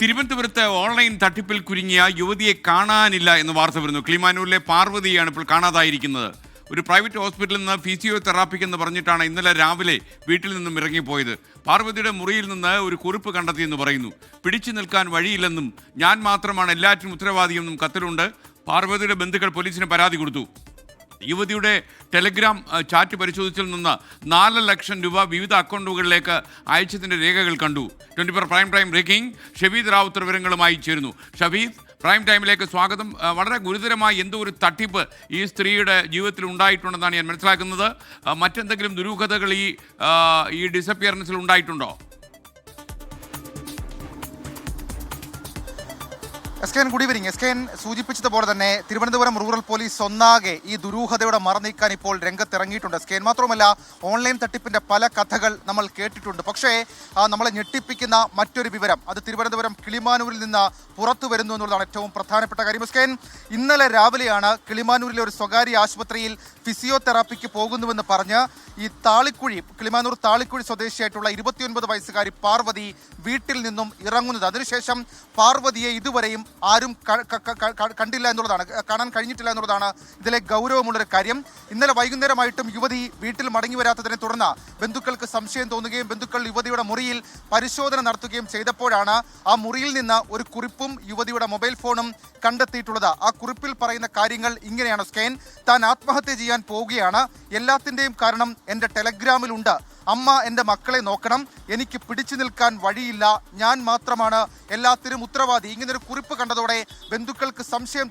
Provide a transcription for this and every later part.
തിരുവനന്തപുരത്ത് ഓൺലൈൻ തട്ടിപ്പിൽ കുരുങ്ങിയ യുവതിയെ കാണാനില്ല എന്ന് വാർത്ത വരുന്നു. കിളിമാനൂരിലെ പാർവതിയാണ് ഇപ്പോൾ കാണാതായിരിക്കുന്നത്. ഒരു പ്രൈവറ്റ് ഹോസ്പിറ്റലിൽ നിന്ന് ഫിസിയോതെറാപ്പിക്ക് എന്ന് പറഞ്ഞിട്ടാണ് ഇന്നലെ രാവിലെ വീട്ടിൽ നിന്നും ഇറങ്ങിപ്പോയത്. പാർവതിയുടെ മുറിയിൽ നിന്ന് ഒരു കുറിപ്പ് കണ്ടെത്തിയെന്ന് പറയുന്നു. പിടിച്ചു നിൽക്കാൻ വഴിയില്ലെന്നും ഞാൻ മാത്രമാണ് എല്ലാറ്റിനും ഉത്തരവാദിയെന്നും കത്തിലുണ്ട്. പാർവതിയുടെ ബന്ധുക്കൾ പോലീസിന് പരാതി കൊടുത്തു. യുവതിയുടെ ടെലിഗ്രാം ചാറ്റ് പരിശോധിച്ചിൽ നിന്ന് നാല് ലക്ഷം രൂപ വിവിധ അക്കൗണ്ടുകളിലേക്ക് അയച്ചതിന്റെ രേഖകൾ കണ്ടു. Twenty four prime time breaking Shabeed Rawther വിവരങ്ങളുമായി ചേരുന്നു. ഷബീദ് പ്രൈം ടൈമിലേക്ക് സ്വാഗതം. വളരെ ഗുരുതരമായ എന്തോ ഒരു തട്ടിപ്പ് ഈ സ്ത്രീയുടെ ജീവിതത്തിൽ ഉണ്ടായിട്ടുണ്ടെന്നാണ് ഞാൻ മനസ്സിലാക്കുന്നത്. മറ്റെന്തെങ്കിലും ദുരൂഹതകൾ ഈ ഈ ഡിസപ്പിയറൻസിൽ ഉണ്ടായിട്ടുണ്ടോ? S K N evening S K N സൂചിപ്പിച്ചതുപോലെ തന്നെ തിരുവനന്തപുരം റൂറൽ പോലീസ് ഒന്നാകെ ഈ ദുരൂഹതയുടെ മറന്നീക്കാൻ ഇപ്പോൾ രംഗത്തിറങ്ങിയിട്ടുണ്ട്. എസ് കെ എൻ മാത്രമല്ല ഓൺലൈൻ തട്ടിപ്പിന്റെ പല കഥകൾ നമ്മൾ കേട്ടിട്ടുണ്ട്. പക്ഷേ നമ്മളെ ഞെട്ടിപ്പിക്കുന്ന മറ്റൊരു വിവരം അത് തിരുവനന്തപുരം കിളിമാനൂരിൽ നിന്ന് പുറത്തു വരുന്നു എന്നുള്ളതാണ് ഏറ്റവും പ്രധാനപ്പെട്ട കാര്യം. എസ് കെ എൻ ഇന്നലെ രാവിലെയാണ് കിളിമാനൂരിലെ ഒരു സ്വകാര്യ ആശുപത്രിയിൽ ഫിസിയോതെറാപ്പിക്ക് പോകുന്നുവെന്ന് പറഞ്ഞ് ഈ താളിക്കുഴി കിളിമാനൂർ താളിക്കുഴി സ്വദേശിയായിട്ടുള്ള ഇരുപത്തിയൊൻപത് വയസ്സുകാരി പാർവതി വീട്ടിൽ നിന്നും ഇറങ്ങുന്നത്. അതിനുശേഷം പാർവതിയെ ഇതുവരെയും ആരും കണ്ടില്ല എന്നുള്ളതാണ്. കാണാൻ കഴിഞ്ഞിട്ടില്ല എന്നുള്ളതാണ് ഇതിലെ ഗൗരവമുള്ളൊരു കാര്യം. ഇന്നലെ വൈകുന്നേരമായിട്ടും യുവതി വീട്ടിൽ മടങ്ങി വരാത്തതിനെ തുടർന്ന് ബന്ധുക്കൾക്ക് സംശയം തോന്നുകയും ബന്ധുക്കൾ യുവതിയുടെ മുറിയിൽ പരിശോധന നടത്തുകയും ചെയ്തപ്പോഴാണ് ആ മുറിയിൽ നിന്ന് ഒരു കുറിപ്പും യുവതിയുടെ മൊബൈൽ ഫോണും കണ്ടെത്തിയിട്ടുള്ളത്. ആ കുറിപ്പിൽ പറയുന്ന കാര്യങ്ങൾ ഇങ്ങനെയാണ് സ്കെയിൻ താൻ ആത്മഹത്യ ചെയ്യാൻ പോവുകയാണ്. എല്ലാത്തിന്റെയും കാരണം എന്റെ ടെലഗ്രാമിലുണ്ട്. അമ്മ എന്റെ മക്കളെ നോക്കണം. എനിക്ക് പിടിച്ചു നിൽക്കാൻ വഴിയില്ല. ഞാൻ മാത്രമാണ്. എല്ലാത്തിനും ഉത്തരവാദി. ഇങ്ങനൊരു കുറിപ്പ് കണ്ടതോടെ ബന്ധുക്കൾക്ക് സംശയം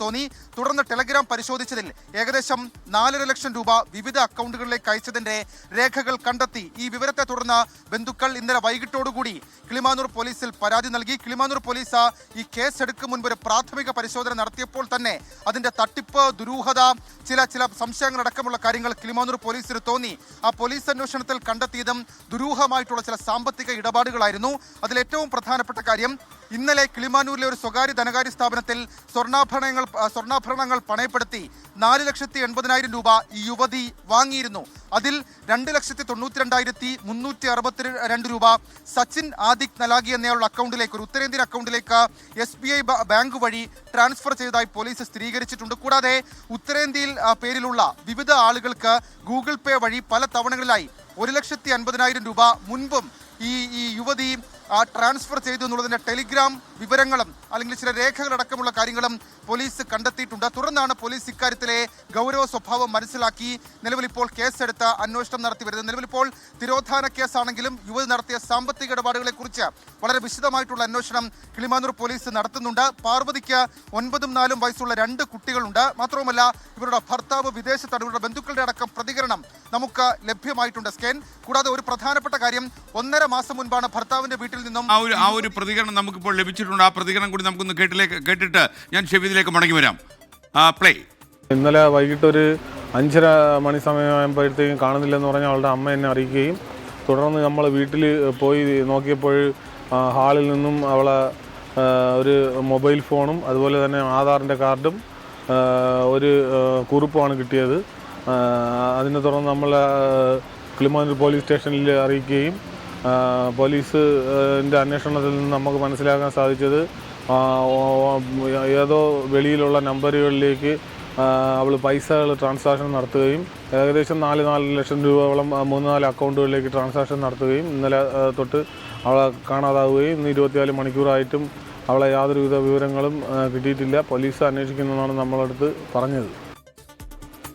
തോന്നി. തുടർന്ന് ടെലഗ്രാം പരിശോധിച്ചതിൽ ഏകദേശം നാലര ലക്ഷം രൂപ വിവിധ അക്കൗണ്ടുകളിലേക്ക് അയച്ചതിന്റെ രേഖകൾ കണ്ടെത്തി. ഈ വിവരത്തെ തുടർന്ന് ബന്ധുക്കൾ ഇന്നലെ വൈകിട്ടോടുകൂടി കിളിമാനൂർ പോലീസിൽ പരാതി നൽകി. കിളിമാനൂർ പോലീസ് ഈ കേസ് എടുക്കും മുൻപ് ഒരു പ്രാഥമിക പരിശോധന നടത്തിയപ്പോൾ തന്നെ അതിന്റെ തട്ടിപ്പ് ദുരൂഹത ചില ചില സംശയങ്ങളടക്കമുള്ള കാര്യങ്ങൾ കിളിമാനൂർ പോലീസിന് തോന്നി. ആ പോലീസ് അന്വേഷണത്തിൽ കണ്ടെത്തിയതും ദുരൂഹമായിട്ടുള്ള ചില സാമ്പത്തിക ഇടപാടുകളായിരുന്നു. അതിലേറ്റവും പ്രധാനപ്പെട്ട കാര്യം ഇന്നലെ കിളിമാനൂരിലെ ഒരു സ്വകാര്യ ധനകാര്യ സ്ഥാപനത്തിൽ സ്വർണാഭരണങ്ങൾ സ്വർണാഭരണങ്ങൾ പണയപ്പെടുത്തി നാല് ലക്ഷത്തി എൺപതിനായിരം രൂപ ഈ യുവതി വാങ്ങിയിരുന്നു. അതിൽ രണ്ട് ലക്ഷത്തി തൊണ്ണൂറ്റി രണ്ടായിരത്തി മുന്നൂറ്റി അറുപത്തി രണ്ട് രൂപ സച്ചിൻ ആദിക് നലാഗി എന്നയാളുടെ അക്കൗണ്ടിലേക്ക് ഒരു ഉത്തരേന്ത്യൻ അക്കൗണ്ടിലേക്ക് എസ് ബി ഐ ബാങ്ക് വഴി ട്രാൻസ്ഫർ ചെയ്തതായി പോലീസ് സ്ഥിരീകരിച്ചിട്ടുണ്ട്. കൂടാതെ ഉത്തരേന്ത്യയിൽ പേരിലുള്ള വിവിധ ആളുകൾക്ക് ഗൂഗിൾ പേ വഴി പല തവണകളിലായി ഒരു ലക്ഷത്തി അൻപതിനായിരം രൂപ മുൻപും ഈ ഈ യുവതി ആ, ട്രാൻസ്ഫർ ചെയ്തു എന്നുള്ളതിന്റെ ടെലിഗ്രാം വിവരങ്ങളും അല്ലെങ്കിൽ ചില രേഖകളടക്കമുള്ള കാര്യങ്ങളും പോലീസ് കണ്ടെത്തിയിട്ടുണ്ട്. തുടർന്നാണ് പോലീസ് ഇക്കാര്യത്തിലെ ഗൗരവ സ്വഭാവം മനസ്സിലാക്കി നിലവിൽ ഇപ്പോൾ കേസെടുത്ത് അന്വേഷണം നടത്തി വരുന്നത്. നിലവിൽ ഇപ്പോൾ തിരോധാന കേസാണെങ്കിലും യുവതി നടത്തിയ സാമ്പത്തിക ഇടപാടുകളെക്കുറിച്ച് വളരെ വിശദമായിട്ടുള്ള അന്വേഷണം കിളിമാനൂർ പോലീസ് നടത്തുന്നുണ്ട്. പാർവതിക്ക് ഒൻപതും നാലും വയസ്സുള്ള രണ്ട് കുട്ടികളുണ്ട്. മാത്രവുമല്ല ഇവരുടെ ഭർത്താവ് വിദേശ ഇവരുടെ ബന്ധുക്കളുടെ അടക്കം പ്രതികരണം നമുക്ക് ലഭ്യമായിട്ടുണ്ട്. സ്കാൻ കൂടാതെ ഒരു പ്രധാനപ്പെട്ട കാര്യം ഒന്നര മാസം മുൻപാണ് ഭർത്താവിന്റെ വീട്ടിൽ നിന്നും ആ ഒരു ആ ഒരു പ്രതികരണം നമുക്കിപ്പോൾ ലഭിച്ചിട്ടുണ്ട്. ആ പ്രതികരണം കൂടി നമുക്കൊന്ന് കേട്ടിലേക്ക് കേട്ടിട്ട് ഞാൻ ഷെബീദിലേക്ക് മടങ്ങി വരാം. പ്ലേ ഇന്നലെ വൈകിട്ട് ഒരു അഞ്ചര മണി സമയമാകുമ്പോഴത്തേക്കും കാണുന്നില്ലെന്ന് പറഞ്ഞ അവളുടെ അമ്മ എന്നെ അറിയിക്കുകയും തുടർന്ന് നമ്മൾ വീട്ടിൽ പോയി നോക്കിയപ്പോൾ ഹാളിൽ നിന്നും അവളെ ഒരു മൊബൈൽ ഫോണും അതുപോലെ തന്നെ ആധാറിന്റെ കാർഡും ഒരു കുറിപ്പുമാണ് കിട്ടിയത്. അതിനെ തുടർന്ന് നമ്മൾ കിളിമാനൂർ പോലീസ് സ്റ്റേഷനിൽ അറിയിക്കുകയും പോലീസിന്റെ അന്വേഷണത്തിൽ നിന്ന് നമുക്ക് മനസ്സിലാക്കാൻ സാധിച്ചത് ഏതോ വെളിയിലുള്ള നമ്പറുകളിലേക്ക് അവൾ പൈസകൾ ട്രാൻസാക്ഷൻ നടത്തുകയും ഏകദേശം നാല് നാല് ലക്ഷം രൂപയോളം മൂന്ന് നാല് അക്കൗണ്ടുകളിലേക്ക് ട്രാൻസാക്ഷൻ നടത്തുകയും ഇന്നലെ തൊട്ട് അവളെ കാണാതാവുകയും ഇന്ന് ഇരുപത്തിനാല് മണിക്കൂറായിട്ടും അവളെ യാതൊരുവിധ വിവരങ്ങളും കിട്ടിയിട്ടില്ല. പോലീസ് അന്വേഷിക്കുന്നതാണ് നമ്മളടുത്ത് പറഞ്ഞത്.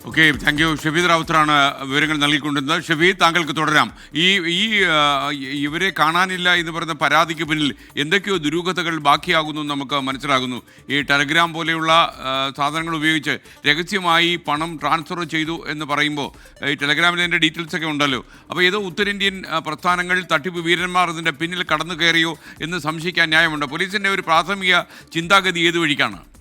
ഓക്കെ താങ്ക് യു ഷബീദ് റാവുത്തറാണ് വിവരങ്ങൾ നൽകിക്കൊണ്ടിരുന്നത്. ഷബീദ് താങ്കൾക്ക് തുടരാം. ഈ ഈ ഇവരെ കാണാനില്ല എന്ന് പറയുന്ന പരാതിക്ക് പിന്നിൽ എന്തൊക്കെയോ ദുരൂഹതകൾ ബാക്കിയാകുന്നു നമുക്ക് മനസ്സിലാകുന്നു. ഈ ടെലഗ്രാം പോലെയുള്ള ആ, സാധനങ്ങൾ ഉപയോഗിച്ച് രഹസ്യമായി പണം ട്രാൻസ്ഫർ ചെയ്തു എന്ന് പറയുമ്പോൾ ഈ ടെലഗ്രാമിൽ അതിന്റെ ഡീറ്റെയിൽസ് ഒക്കെ ഉണ്ടല്ലോ. അപ്പോൾ ഏതോ ഉത്തരേന്ത്യൻ ആ, പ്രസ്ഥാനങ്ങൾ തട്ടിപ്പ് വീരന്മാർ ഇതിന്റെ പിന്നിൽ കടന്നു കയറിയോ എന്ന് സംശയിക്കാൻ ന്യായമുണ്ട്. പോലീസിന്റെ ഒരു പ്രാഥമിക ചിന്താഗതി ഏത് വഴിക്കാണ്?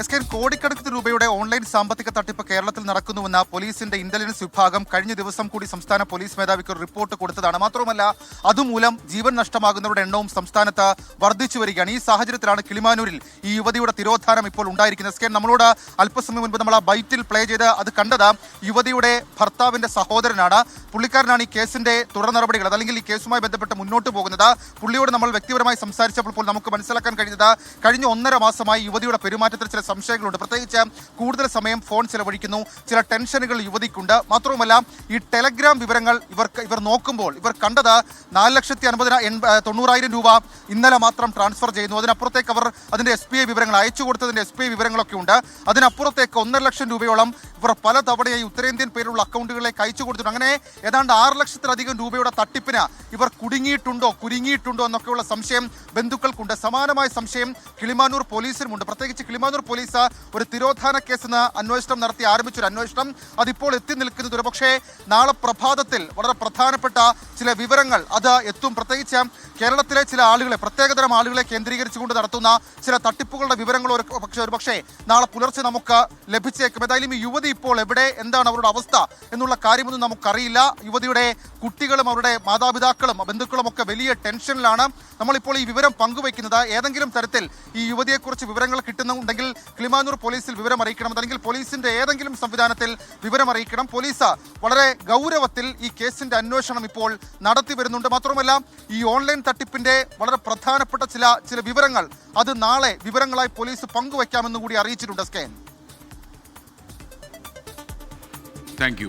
എസ് കെ കോടിക്കണക്കിന് രൂപയുടെ ഓൺലൈൻ സാമ്പത്തിക തട്ടിപ്പ് കേരളത്തിൽ നടക്കുന്നുവെന്ന പോലീസിന്റെ ഇന്റലിജൻസ് വിഭാഗം കഴിഞ്ഞ ദിവസം കൂടി സംസ്ഥാന പോലീസ് മേധാവിക്ക് ഒരു റിപ്പോർട്ട് കൊടുത്തതാണ്. മാത്രമല്ല അതുമൂലം ജീവൻ നഷ്ടമാകുന്നവരുടെ എണ്ണവും സംസ്ഥാനത്ത് വർദ്ധിച്ചു വരികയാണ്. ഈ സാഹചര്യത്തിലാണ് കിളിമാനൂരിൽ ഈ യുവതിയുടെ തിരോധാനം ഇപ്പോൾ ഉണ്ടായിരിക്കുന്നത്. എസ് കെ നമ്മളോട് അല്പസമയം മുൻപ് നമ്മൾ ആ ബൈറ്റിൽ പ്ലേ ചെയ്ത് അത് കണ്ടത്. യുവതിയുടെ ഭർത്താവിന്റെ സഹോദരനാണ്. പുള്ളിക്കാരനാണ് ഈ കേസിന്റെ തുടർ നടപടികൾ അല്ലെങ്കിൽ ഈ കേസുമായി ബന്ധപ്പെട്ട് മുന്നോട്ട് പോകുന്നത്. പുള്ളിയോട് നമ്മൾ വ്യക്തിപരമായി സംസാരിച്ചപ്പോൾ നമുക്ക് മനസ്സിലാക്കാൻ കഴിഞ്ഞത് കഴിഞ്ഞ ഒന്നര മാസമായി യുവതിയുടെ പെരുമാറ്റത്തിൽ ചില സംശയങ്ങളുണ്ട്. പ്രത്യേകിച്ച് കൂടുതൽ സമയം ഫോൺ ചിലവഴിക്കുന്നു. ചില ടെൻഷനുകൾ യുവതിക്കുണ്ട്. മാത്രവുമല്ല ഈ ടെലഗ്രാം വിവരങ്ങൾ ഇവർക്ക് ഇവർ നോക്കുമ്പോൾ ഇവർ കണ്ടത് നാല് ലക്ഷത്തി അൻപതിന തൊണ്ണൂറായിരം രൂപ ഇന്നലെ മാത്രം ട്രാൻസ്ഫർ ചെയ്യുന്നു. അതിനപ്പുറത്തേക്ക് അവർ അതിന്റെ എസ് ഐ വിവരങ്ങൾ അയച്ചു കൊടുത്തതിന്റെ എസ് ബി ഐ വിവരങ്ങളൊക്കെ ഉണ്ട്. അതിനപ്പുറത്തേക്ക് ഒന്നര ലക്ഷം രൂപയോളം ഇവർ പല തവണയായി ഉത്തരേന്ത്യൻ പേരുള്ള അക്കൗണ്ടുകളിലേക്ക് അയച്ചു കൊടുത്തിട്ടുണ്ട്. അങ്ങനെ ഏതാണ്ട് ആറ് ലക്ഷത്തിലധികം രൂപയുടെ തട്ടിപ്പിന് ഇവർ കുടുങ്ങിയിട്ടുണ്ടോ കുരുങ്ങിയിട്ടുണ്ടോ എന്നൊക്കെയുള്ള സംശയം ബന്ധുക്കൾക്കുണ്ട്. സമാനമായ സംശയം കിളിമാനൂർ പോലീസിനുമുണ്ട്. പ്രത്യേകിച്ച് കിളിമാനൂർ പോലീസ് ഒരു തിരോധാന കേസെന്ന് അന്വേഷണം നടത്തി ആരംഭിച്ചൊരു അന്വേഷണം അതിപ്പോൾ എത്തി നിൽക്കുന്നത് ഒരു പക്ഷേ നാളെ പ്രഭാതത്തിൽ വളരെ പ്രധാനപ്പെട്ട ചില വിവരങ്ങൾ അത് എത്തും. പ്രത്യേകിച്ച് കേരളത്തിലെ ചില ആളുകളെ പ്രത്യേകതരം ആളുകളെ കേന്ദ്രീകരിച്ചുകൊണ്ട് നടത്തുന്ന ചില തട്ടിപ്പുകളുടെ വിവരങ്ങൾ ഒരു പക്ഷേ ഒരു പക്ഷേ നാളെ പുലർച്ചെ നമുക്ക് ലഭിച്ചേക്കും. ഏതായാലും ഈ യുവതി ഇപ്പോൾ എവിടെ? എന്താണ് അവരുടെ അവസ്ഥ എന്നുള്ള കാര്യമൊന്നും നമുക്കറിയില്ല. യുവതിയുടെ കുട്ടികളും അവരുടെ മാതാപിതാക്കളും ബന്ധുക്കളും ഒക്കെ വലിയ ടെൻഷനിലാണ്. നമ്മളിപ്പോൾ ഈ വിവരം പങ്കുവയ്ക്കുന്നത്. ഏതെങ്കിലും തരത്തിൽ ഈ യുവതിയെക്കുറിച്ച് വിവരങ്ങൾ കിട്ടുന്നുണ്ടെങ്കിൽ കിളിമാനൂർ പോലീസിൽ വിവരം അല്ലെങ്കിൽ പോലീസിന്റെ ഏതെങ്കിലും സംവിധാനത്തിൽ വിവരം അറിയിക്കണം. പോലീസ് വളരെ ഗൗരവത്തിൽ ഈ കേസിന്റെ അന്വേഷണം ഇപ്പോൾ നടത്തി വരുന്നുണ്ട്. മാത്രമല്ല ഈ ഓൺലൈൻ തട്ടിപ്പിന്റെ വളരെ പ്രധാനപ്പെട്ട ചില ചില വിവരങ്ങൾ അത് നാളെ വിവരങ്ങളായി പോലീസ് പങ്കുവയ്ക്കാമെന്നും കൂടി അറിയിച്ചിട്ടുണ്ട് സ്കാൻ താങ്ക്